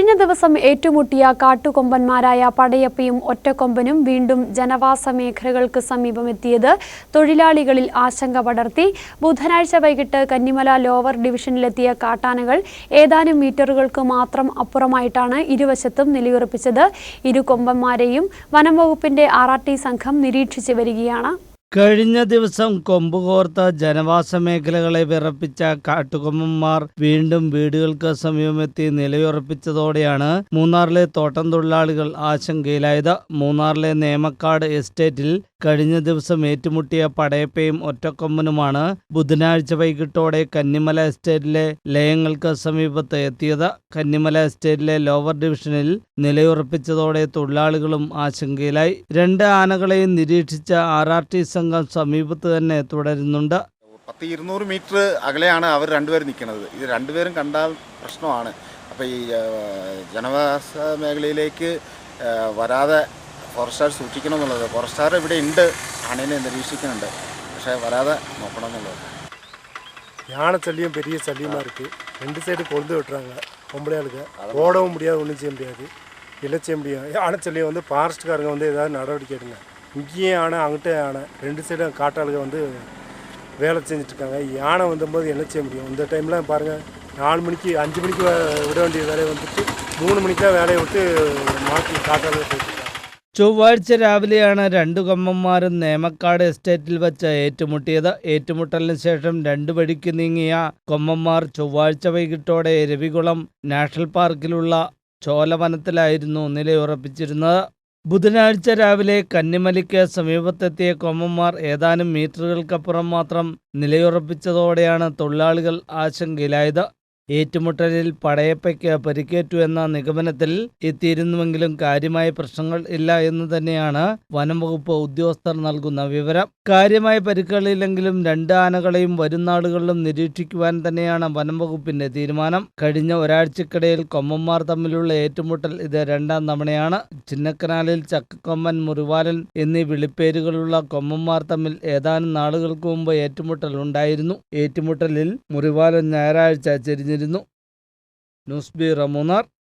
കഴിഞ്ഞ ദിവസം ഏറ്റുമുട്ടിയ കാട്ടുകൊമ്പന്മാരായ പടയപ്പയും ഒറ്റക്കൊമ്പനും വീണ്ടും ജനവാസ മേഖലകൾക്ക് സമീപമെത്തിയത് തൊഴിലാളികളിൽ ആശങ്ക പടർത്തി. ബുധനാഴ്ച വൈകിട്ട് കന്നിമല ലോവർ ഡിവിഷനിലെത്തിയ കാട്ടാനകൾ ഏതാനും മീറ്ററുകൾക്ക് മാത്രം അപ്പുറമായിട്ടാണ് ഇരുവശത്തും നിലയുറപ്പിച്ചത്. ഇരു കൊമ്പന്മാരെയും വനം വകുപ്പിന്റെ ആർ സംഘം നിരീക്ഷിച്ചു വരികയാണ്. കഴിഞ്ഞ ദിവസം കൊമ്പുകോർത്ത ജനവാസ മേഖലകളെ വിറപ്പിച്ച കാട്ടുകൊമ്പന്മാർ വീണ്ടും വീടുകൾക്ക് സമീപമെത്തി നിലയുറപ്പിച്ചതോടെയാണ് മൂന്നാറിലെ തോട്ടം തൊഴിലാളികൾ ആശങ്കയിലായത്. മൂന്നാറിലെ നേമക്കാട് എസ്റ്റേറ്റിൽ കഴിഞ്ഞ ദിവസം ഏറ്റുമുട്ടിയ പടയപ്പയും ഒറ്റക്കൊമ്പനുമാണ് ബുധനാഴ്ച വൈകിട്ടോടെ കന്നിമല എസ്റ്റേറ്റിലെ ലയങ്ങൾക്ക് സമീപത്ത് എത്തിയത്. കന്നിമല എസ്റ്റേറ്റിലെ ലോവർ ഡിവിഷനിൽ നിലയുറപ്പിച്ചതോടെ തൊഴിലാളികളും ആശങ്കയിലായി. രണ്ട് ആനകളെയും നിരീക്ഷിച്ച ആർ ആർ ടി സംഘം സമീപത്ത് തന്നെ തുടരുന്നുണ്ട്. പത്ത് ഇരുന്നൂറ് മീറ്റർ അകലെയാണ് അവർ രണ്ടുപേരും നിൽക്കുന്നത്. ഇത് രണ്ടുപേരും കണ്ടാൽ പ്രശ്നമാണ്. അപ്പോൾ ഈ ജനവാസ മേഖലയിലേക്ക് വരാതെ ഫോറസ്റ്റാർ സൂക്ഷിക്കണം എന്നുള്ളത് ഫോറസ്റ്റാർ ഇവിടെ ഉണ്ട് ആണേനെ നിരീക്ഷിക്കുന്നുണ്ട് പക്ഷേ വരാതെ നോക്കണം എന്നുള്ളത് யானை சல்லியும் பெரிய சல்லியமாக இருக்குது ரெண்டு சைடு கொழுந்து விட்டுறாங்க பொம்பளை ஆளுங்க ஓடவும் முடியாது ஒன்றும் செய்ய முடியாது இல்லை செய்ய முடியும் யானை சல்லியம் வந்து ஃபாரஸ்ட்காரங்க வந்து ஏதாவது நடவடிக்கை எடுங்க இங்கேயும் யானை அங்கிட்ட யானை ரெண்டு சைடும் காட்டாளுங்க வந்து வேலை செஞ்சுட்ருக்காங்க யானை வந்தபோது என்ன செய்ய முடியும் இந்த டைம்லாம் பாருங்கள் நாலு மணிக்கு அஞ்சு மணிக்கு வே- விட வேண்டிய வேலையை வந்துட்டு மூணு மணிக்கு தான் வேலையை விட்டு மாற்றி காட்டாளுங்க போயிட்டுருக்காங்க ചൊവ്വാഴ്ച രാവിലെയാണ് രണ്ടു കമ്മന്മാരും നേമക്കാട് എസ്റ്റേറ്റിൽ വെച്ച് ഏറ്റുമുട്ടിയത്. ഏറ്റുമുട്ടലിന് ശേഷം രണ്ടു വഴിക്ക് നീങ്ങിയ കൊമ്മന്മാർ ചൊവ്വാഴ്ച വൈകിട്ടോടെ രവികുളം നാഷണൽ പാർക്കിലുള്ള ചോലവനത്തിലായിരുന്നു നിലയുറപ്പിച്ചിരുന്നത്. ബുധനാഴ്ച രാവിലെ കന്നിമലിക്ക് സമീപത്തെത്തിയ കൊമ്മന്മാർ ഏതാനും മീറ്ററുകൾക്കപ്പുറം മാത്രം നിലയുറപ്പിച്ചതോടെയാണ് തൊഴിലാളികൾ ആശങ്കയിലായത്. ഏറ്റുമുട്ടലിൽ പടയപ്പയ്ക്ക് പരിക്കേറ്റു എന്ന നിഗമനത്തിൽ എത്തിയിരുന്നുവെങ്കിലും കാര്യമായ പ്രശ്നങ്ങൾ ഇല്ല എന്ന് തന്നെയാണ് വനം വകുപ്പ് ഉദ്യോഗസ്ഥർ നൽകുന്ന വിവരം. കാര്യമായ പരിക്കുകളില്ലെങ്കിലും രണ്ട് ആനകളെയും വരും നാളുകളിലും നിരീക്ഷിക്കുവാൻ തന്നെയാണ് വനം വകുപ്പിന്റെ തീരുമാനം. കഴിഞ്ഞ ഒരാഴ്ചക്കിടയിൽ കൊമ്മന്മാർ തമ്മിലുള്ള ഏറ്റുമുട്ടൽ ഇത് രണ്ടാം തവണയാണ്. ചിന്നക്കനാലിൽ ചക്കക്കൊമ്മൻ മുറിവാലൻ എന്നീ വിളിപ്പേരുകളുള്ള കൊമ്മന്മാർ തമ്മിൽ ഏതാനും നാളുകൾക്ക് മുമ്പ് ഏറ്റുമുട്ടൽ ഉണ്ടായിരുന്നു. ഏറ്റുമുട്ടലിൽ മുറിവാലൻ ഞായറാഴ്ച ചെരിഞ്ഞിരുന്നു. News bureau Munnar